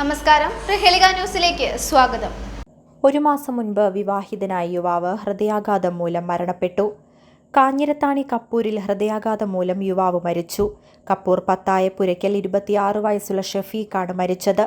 നമസ്കാരം. പ്രഹേളിക ന്യൂസിലേക്ക് സ്വാഗതം. ഒരു മാസം മുൻപ് വിവാഹിതനായ യുവാവ് ഹൃദയാഘാതം മൂലം മരണപ്പെട്ടു. കാഞ്ഞിരത്താണി കപ്പൂരിൽ ഹൃദയാഘാതം മൂലം യുവാവ് മരിച്ചു. കപ്പൂർ പത്തായ പുരയ്ക്കൽ ഇരുപത്തിയാറ് വയസ്സുള്ള ഷഫീഖാണ് മരിച്ചത്.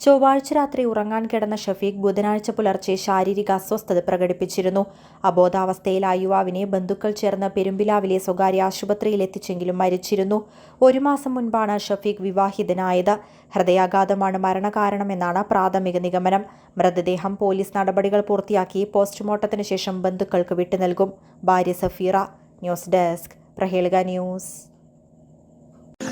ചൊവ്വാഴ്ച രാത്രി ഉറങ്ങാൻ കിടന്ന ഷഫീഖ് ബുധനാഴ്ച പുലർച്ചെ ശാരീരിക അസ്വസ്ഥത പ്രകടിപ്പിച്ചിരുന്നു. അബോധാവസ്ഥയിൽ ആ യുവാവിനെ ബന്ധുക്കൾ ചേർന്ന് പെരുമ്പിലാവിലെ സ്വകാര്യ ആശുപത്രിയിൽ എത്തിച്ചെങ്കിലും മരിച്ചിരുന്നു. ഒരു മാസം മുൻപാണ് ഷഫീഖ് വിവാഹിതനായത്. ഹൃദയാഘാതമാണ് മരണകാരണമെന്നാണ് പ്രാഥമിക നിഗമനം. മൃതദേഹം പോലീസ് നടപടികൾ പൂർത്തിയാക്കി പോസ്റ്റ്മോർട്ടത്തിന് ശേഷം ബന്ധുക്കൾക്ക് വിട്ടു നൽകും ഭാര്യ Safeera news desk Prahelika news.